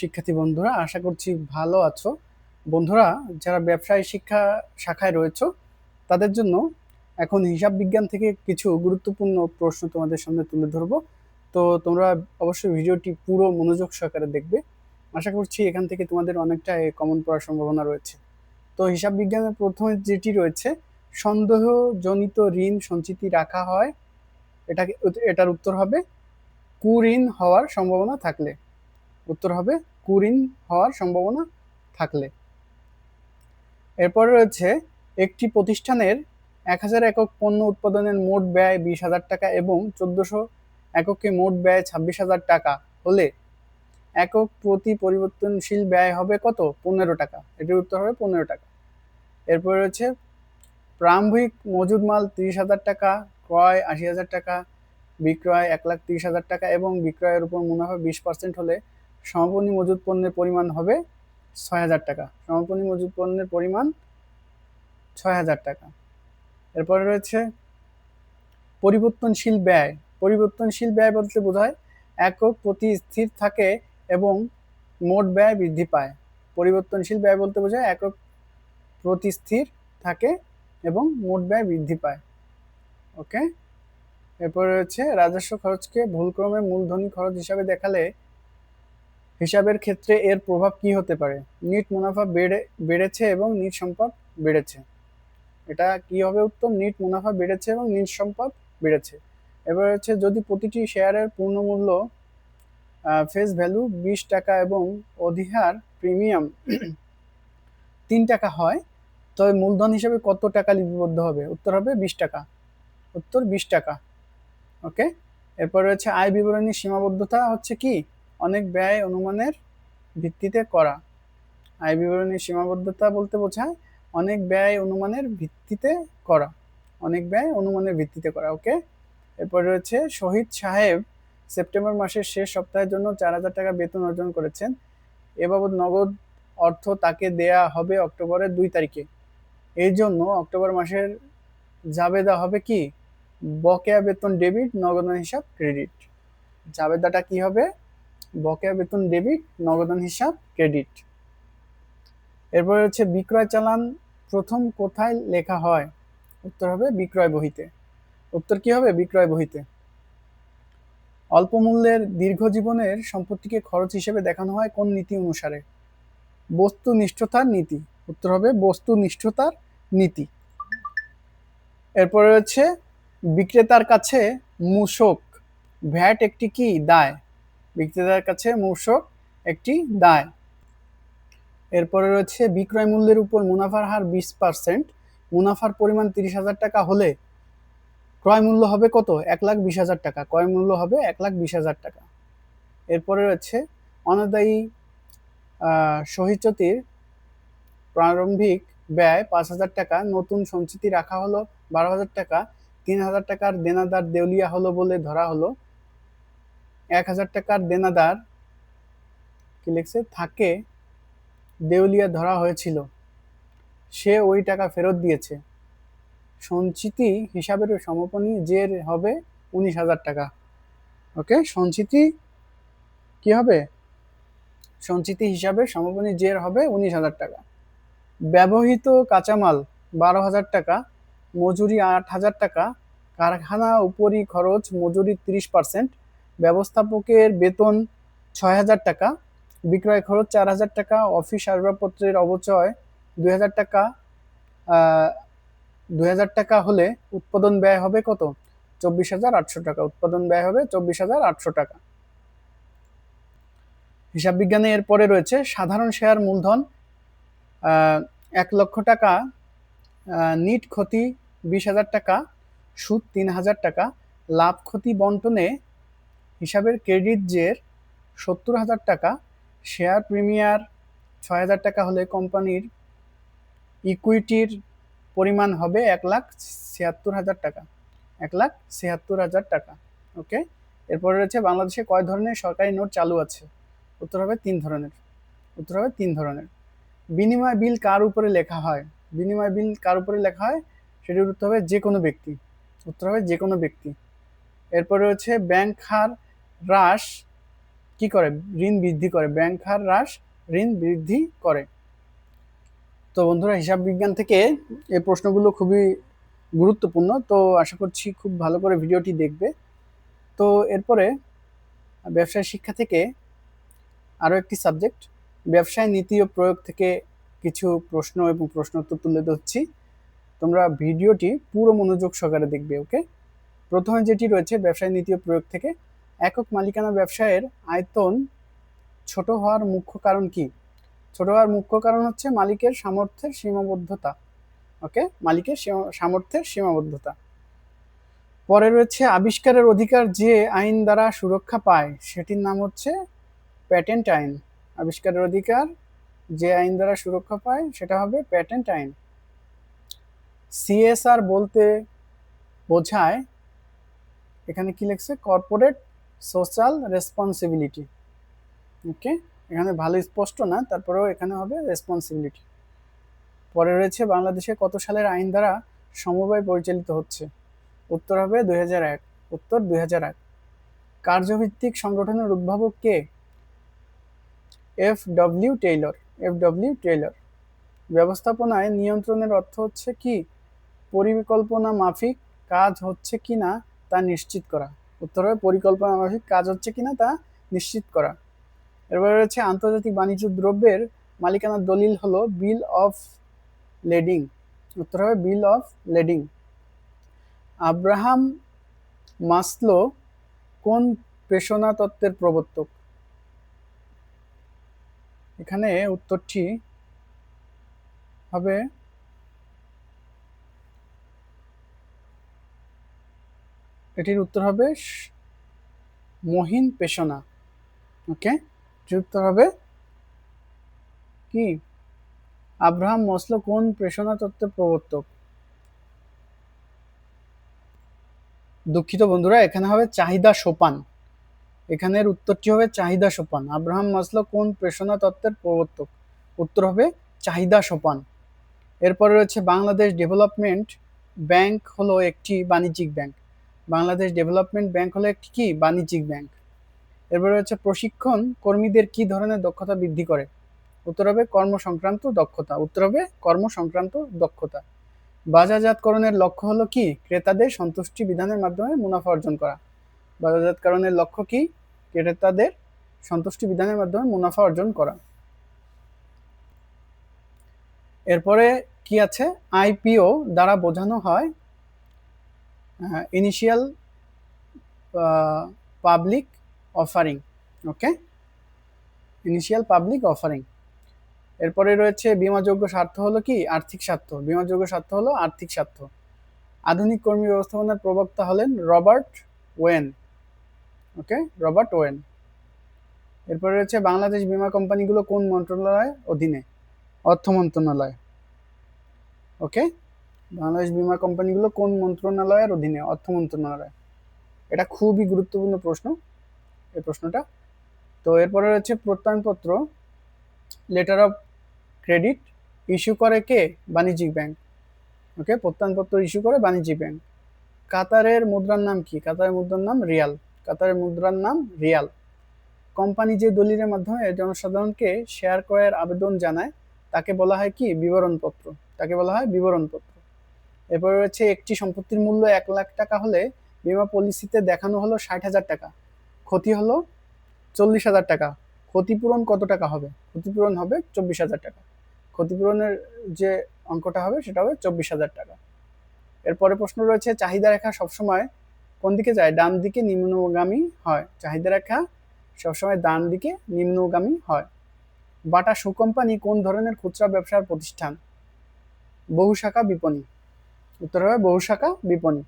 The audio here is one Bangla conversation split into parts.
শিক্ষার্থী বন্ধুরা, আশা করছি ভালো আছো। বন্ধুরা, যারা ব্যবসায় শিক্ষা শাখায় রয়েছে, তাদের জন্য এখন হিসাব বিজ্ঞান থেকে কিছু গুরুত্বপূর্ণ প্রশ্ন তোমাদের সামনে তুলে ধরবো। তো তোমরা অবশ্যই ভিডিওটি পুরো মনোযোগ সহকারে দেখবে। আশা করছি এখান থেকে তোমাদের অনেকটা কমন পড়ার সম্ভাবনা রয়েছে। তো হিসাব বিজ্ঞানের প্রথমে যেটি রয়েছে, সন্দেহজনিত ঋণ সঞ্চিতি রাখা হয়। এটাকে, এটার উত্তর হবে, কুঋণ হওয়ার সম্ভাবনা থাকলে। উত্তর হবে কুরিন হওয়ার সম্ভাবনা থাকলে। এরপরে রয়েছে একটি প্রতিষ্ঠানের এক হাজার একক পণ্য উৎপাদনের মোট ব্যয় বিশ হাজার টাকা এবং চোদ্দশো এককে মোট ব্যয় ছাব্বিশ হাজার টাকা হলে একক প্রতি পরিবর্তনশীল ব্যয় হবে কত? পনেরো টাকা। এটির উত্তর হবে পনেরো টাকা। এরপরে রয়েছে প্রারম্ভিক মজুদ মাল তিরিশ হাজার টাকা, ক্রয় আশি হাজার টাকা, বিক্রয় এক লাখ তিরিশ হাজার টাকা এবং বিক্রয়ের উপর মুনাফা বিশ পার্সেন্ট হলে সমাপনী মজুদ পণ্যের পরিমাণ হবে ছয় হাজার টাকা। সমাপনী মজুদ পণ্যের পরিমাণ ছয় হাজার টাকা। এরপরে রয়েছে পরিবর্তনশীল ব্যয়। পরিবর্তনশীল ব্যয় বলতে বোঝায় একক প্রতি স্থির থাকে এবং মোট ব্যয় বৃদ্ধি পায়। পরিবর্তনশীল ব্যয় বলতে বোঝায় একক প্রতি স্থির থাকে এবং মোট ব্যয় বৃদ্ধি পায়। ওকে? এরপরে রয়েছে রাজস্ব খরচকে ভুলক্রমে মূলধনী খরচ হিসাবে দেখালে হিসাবের ক্ষেত্রে এর প্রভাব কি হতে পারে? নিট মুনাফা বেড়ে, বেড়েছে এবং নিট সম্পদ বেড়েছে। এটা কি হবে উত্তর? নিট মুনাফা বেড়েছে এবং নিট সম্পদ বেড়েছে। এবার হচ্ছে যদি প্রতিটি শেয়ারের পূর্ণমূল্য ফেস ভ্যালু বিশ টাকা এবং অধিহার প্রিমিয়াম তিন টাকা হয় তবে মূলধন হিসাবে কত টাকা লিপিবদ্ধ হবে? উত্তর হবে বিশ টাকা। উত্তর বিশ টাকা। ওকে এরপর রয়েছে আয় বিবরণীর সীমাবদ্ধতা হচ্ছে কি? অনেক ব্যয় অনুমানের ভিত্তিতে করা। আয় বিবরণীর সীমাবদ্ধতা বলতে বোঝায় অনেক ব্যয় অনুমানের ভিত্তিতে করা। অনেক ব্যয় অনুমানের ভিত্তিতে করা, ওকে? এরপর রয়েছে শহীদ সাহেব সেপ্টেম্বর মাসের শেষ সপ্তাহের জন্য চার হাজার টাকা বেতন অর্জন করেছেন। এ বাবদ নগদ অর্থ তাকে দেয়া হবে অক্টোবরের দুই তারিখে। এই জন্য অক্টোবর মাসের জাবেদা হবে কি? বকেয়া বেতন ডেবিট নগদান হিসাব ক্রেডিট। জাবেদাটা কি হবে? বকেয়া বেতন ডেবিট নগদান হিসাব, ক্রেডিট। এরপরে হচ্ছে বিক্রয় চালান, প্রথম কোথায় লেখা হয়? উত্তর হবে বিক্রয় বহিতে। উত্তর কি হবে? বিক্রয় বহিতে। অল্প মূল্যের দীর্ঘ জীবনের সম্পত্তিকে খরচ হিসেবে দেখানো হয় কোন নীতি অনুসারে? বস্তুনিষ্ঠতার নীতি। উত্তর হবে বস্তুনিষ্ঠতার নীতি। এরপরে হচ্ছে বিক্রেতার কাছে মূসক। ভ্যাট একটি কি? দায়। বিক্রেতার কাছে মূসক একটি দায়। এরপরে রয়েছে বিক্রয় মূল্যের উপর মুনাফার হার বিশ পার্সেন্ট মুনাফার পরিমাণ তিরিশ হাজার টাকা হলে ক্রয় মূল্য হবে কত? এক লাখ বিশ হাজার টাকা। ক্রয় মূল্য হবে এক লাখ বিশ হাজার টাকা। এরপরে রয়েছে অনাদায়ী সহিচতির প্রারম্ভিক ব্যয় পাঁচ হাজার টাকা। নতুন সঞ্চিতি রাখা হলো বারো হাজার টাকা। তিন হাজার টাকার দেনাদার দেউলিয়া হলো বলে ধরা হলো। এক হাজার টাকার দেনাদার কি লিখছে? থাকে দেউলিয়া ধরা হয়েছিল। সে ওই টাকা ফেরত দিয়েছে। সঞ্চিতি হিসাবের সমাপনী জের হবে উনিশ হাজার টাকা। ওকে সঞ্চিতি কি হবে? সঞ্চিতি হিসাবে সমাপনী জের হবে উনিশ হাজার টাকা। ব্যবহৃত কাঁচামাল বারো হাজার টাকা, মজুরি আট হাজার টাকা, কারখানা উপরি খরচ মজুরি তিরিশ পার্সেন্ট ব্যবস্থাপকের বেতন ছয় হাজার টাকা, বিক্রয় খরচ চার হাজার টাকা, অফিস আসবাবপত্রের অবচয় দুই হাজার টাকা দুই হাজার টাকা হলে উৎপাদন ব্যয় হবে কত? চব্বিশ হাজার আটশো টাকা, উৎপাদন ব্যয় হবে চব্বিশ হাজার আটশো টাকা। হিসাব বিজ্ঞানে এরপরে রয়েছে, সাধারণ শেয়ার মূলধন এক লক্ষ টাকা নিট ক্ষতি বিশ হাজার টাকা, সুদ তিন হাজার টাকা, লাভ ক্ষতি বন্টনে হিসাবের ক্রেডিট জের সত্তর হাজার টাকা শেয়ার প্রিমিয়ার ছয় হাজার টাকা হলে কোম্পানির ইকুইটির পরিমাণ হবে এক লাখ ছিয়াত্তর হাজার টাকা। এক লাখ ছিয়াত্তর হাজার টাকা ওকে এরপরে রয়েছে বাংলাদেশে কয় ধরনের সরকারি নোট চালু আছে? উত্তর হবে তিন ধরনের, উত্তর হবে তিন ধরনের। বিনিময় বিল কার উপরে লেখা হয়? বিনিময় বিল কার উপরে লেখা হয়? সেটির উত্তর হবে যে কোনো ব্যক্তি, উত্তর হবে যে কোনো ব্যক্তি। এরপরে রয়েছে ব্যাংক হার হ্রাস কি করে? ঋণ বৃদ্ধি করে। ব্যাংক হার হ্রাস ঋণ বৃদ্ধি করে। তো বন্ধুরা, হিসাব বিজ্ঞান থেকে এই প্রশ্নগুলো খুবই গুরুত্বপূর্ণ। তো আশা করছি খুব ভালো করে ভিডিওটি দেখবে। তো এরপরে ব্যবসায় শিক্ষা থেকে আরও একটি সাবজেক্ট, ব্যবসায় নীতি ও প্রয়োগ থেকে কিছু প্রশ্ন এবং প্রশ্ন উত্তর তুলে ধরছি। তোমরা ভিডিওটি পুরো মনোযোগ সহকারে দেখবে, ওকে? প্রথমে যেটি রয়েছে, ব্যবসায় নীতি ও প্রয়োগ থেকে একক মালিকানা ব্যবসায়ের আয়তন ছোট হওয়ার মুখ্য কারণ কি? ছোট হওয়ার মুখ্য কারণ হচ্ছে মালিকের সামর্থ্যের সীমাবদ্ধতা। ওকে? মালিকের সামর্থ্যের সীমাবদ্ধতা। পরে রয়েছে আবিষ্কারের অধিকার যে আইন দ্বারা সুরক্ষা পায়, সেটির নাম হচ্ছে প্যাটেন্ট আইন। আবিষ্কারের অধিকার যে আইন দ্বারা সুরক্ষা পায়, সেটা হবে প্যাটেন্ট আইন। সিএসআর বলতে বোঝায়, এখানে কি লিখছে? Corporate social responsibility. ওকে? এখানে ভালো স্পষ্ট না, তারপরেও এখানে হবে রেসপন্সিবিলিটি। পরে রয়েছে বাংলাদেশে কত সালের আইন দ্বারা সমবায় পরিচালিত হচ্ছে? উত্তর হবে দুই হাজার এক, উত্তর দুই হাজার এক। কার্যভিত্তিক সংগঠনের উদ্ভাবক কে? F W Taylor, F W Taylor. ব্যবস্থাপনায় নিয়ন্ত্রণের অর্থ হচ্ছে কি? পরিকল্পনা মাফিক কাজ হচ্ছে কি না তা নিশ্চিত করা। উত্তর হবে পরিকল্পনা মাফিক কাজ হচ্ছে কি না তা নিশ্চিত করা। এরপরে রয়েছে আন্তর্জাতিক বাণিজ্য দ্রব্যের মালিকানার দলিল হলো বিল অফ লেডিং উত্তর হবে bill of lading Abraham Maslow কোন পেশনা তত্ত্বের প্রবর্তক? এখানে উত্তরটি হবে এটির উত্তর হবে মহিন পেশনা। ওকে? উত্তর হবে কি? আব্রাহাম মসলো কোন প্রেষণা তত্ত্বের প্রবর্তক? দুঃখিত বন্ধুরা, এখানে হবে চাহিদা সোপান। এখানের উত্তরটি হবে চাহিদা সোপান। আব্রাহাম মাসলো কোন প্রেষণা তত্ত্বের প্রবর্তক? উত্তর হবে চাহিদা সোপান। এরপরে রয়েছে বাংলাদেশ ডেভেলপমেন্ট ব্যাংক হলো একটি বাণিজ্যিক ব্যাংক। বাংলাদেশ ডেভেলপমেন্ট ব্যাংক হলো একটি কি? বাণিজ্যিক ব্যাংক। এরপরে রয়েছে প্রশিক্ষণ, কর্মীদের কি ধরনের দক্ষতা বৃদ্ধি করে? উত্তর হবে কর্মসংক্রান্ত দক্ষতা, উত্তর হবে কর্মসংক্রান্ত দক্ষতা। বাজারজাতকরণের লক্ষ্য হলো কি? ক্রেতাদের সন্তুষ্টি বিধানের মাধ্যমে মুনাফা অর্জন করা। বাজারজাতকরণের লক্ষ্য কি? ক্রেতাদের সন্তুষ্টি বিধানের মাধ্যমে মুনাফা অর্জন করা। এরপরে কি আছে? আইপিও দ্বারা বোঝানো হয় initial public offering okay initial public offering এরপরে রয়েছে বিমাযোগ্য স্বার্থ হলো কি? আর্থিক স্বার্থ। বিমাযোগ্য স্বার্থ হলো আর্থিক স্বার্থ। আধুনিক কর্মী ব্যবস্থাপনার প্রবক্তা হলেন Robert Owen okay Robert Owen. এরপরে রয়েছে বাংলাদেশ বিমা কোম্পানিগুলো কোন মন্ত্রণালয়ের অধীনে? অর্থ মন্ত্রণালয় ওকে বাংলাদেশ বিমা কোম্পানিগুলো কোন মন্ত্রণালয়ের অধীনে? অর্থ মন্ত্রণালয়। এটা খুবই গুরুত্বপূর্ণ প্রশ্ন, এই প্রশ্নটা। তো এরপরে রয়েছে প্রত্যয়নপত্র লেটার অফ ক্রেডিট ইস্যু করে কে? বাণিজ্যিক ব্যাংক। ওকে, প্রত্যয়নপত্র ইস্যু করে বাণিজ্যিক ব্যাংক। কাতারের মুদ্রার নাম কি? কাতারের মুদ্রার নাম রিয়াল। কাতারের মুদ্রার নাম রিয়াল। কোম্পানি যে দলিলের মাধ্যমে জনসাধারণকে শেয়ার ক্রয়ের আবেদন জানায়, তাকে বলা হয় কি? বিবরণপত্র। তাকে বলা হয় বিবরণপত্র। এরপরে রয়েছে একটি সম্পত্তির মূল্য এক লাখ টাকা হলে বিমা পলিসিতে দেখানো হলো ষাট হাজার টাকা। ক্ষতি হলো চল্লিশ হাজার টাকা। ক্ষতিপূরণ কত টাকা হবে? ক্ষতিপূরণ হবে চব্বিশ হাজার টাকা। ক্ষতিপূরণের যে অঙ্কটা হবে সেটা হবে চব্বিশ হাজার টাকা। এরপরে প্রশ্ন রয়েছে, চাহিদা রেখা সবসময় কোন দিকে যায়? ডান দিকে নিম্নগামী হয়। চাহিদা রেখা সবসময় ডান দিকে নিম্নগামী হয়। বাটা সু কোম্পানি কোন ধরনের খুচরা ব্যবসার প্রতিষ্ঠান? বহু শাখা বিপণী। উত্তর হবে বহু শাখা বিপণী।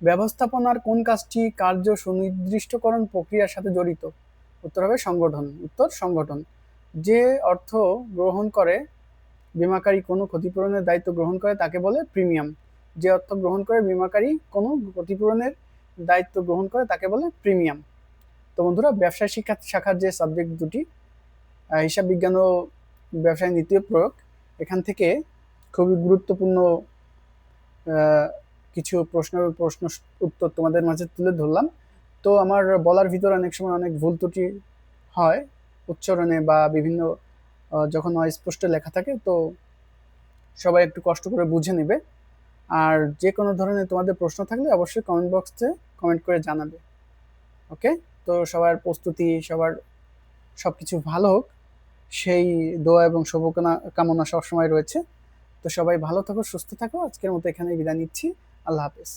ব্যবস্থাপনার কোন কাজটি কার্য সুনির্দিষ্টকরণ প্রক্রিয়ার সাথে জড়িত? উত্তর হবে সংগঠন, উত্তর সংগঠন। যে অর্থ গ্রহণ করে, বিমাকারী কোনো ক্ষতিপূরণের দায়িত্ব গ্রহণ করে তাকে বলে প্রিমিয়াম। যে অর্থ গ্রহণ করে বিমাকারী কোনো ক্ষতিপূরণের দায়িত্ব গ্রহণ করে তাকে বলে প্রিমিয়াম। তো বন্ধুরা, ব্যবসায় শিক্ষা শাখার যে সাবজেক্ট দুটি হিসাব বিজ্ঞান ও ব্যবসায় নীতি প্রয়োগ, এখান থেকে খুবই গুরুত্বপূর্ণ কিছু প্রশ্ন প্রশ্ন উত্তর তোমাদের মাঝে তুলে ধরলাম। তো আমার বলার ভিতরে অনেক সময় অনেক ভুল ত্রুটি হয় উচ্চারণে বা বিভিন্ন যখন অস্পষ্ট লেখা থাকে তো সবাই একটু কষ্ট করে বুঝে নেবে। আর যে কোনো ধরনের তোমাদের প্রশ্ন থাকলে অবশ্যই কমেন্ট বক্সে কমেন্ট করে জানাবে। ওকে তো সবার প্রস্তুতি, সবার সব কিছু ভালো হোক। সেই দোয়া এবং শুভকামনা কামনা সবসময় রয়েছে। তো সবাই ভালো থাকো সুস্থ থাকো। আজকের মতো এখানে বিদায় নিচ্ছি। আল্লাহ হাফেজ।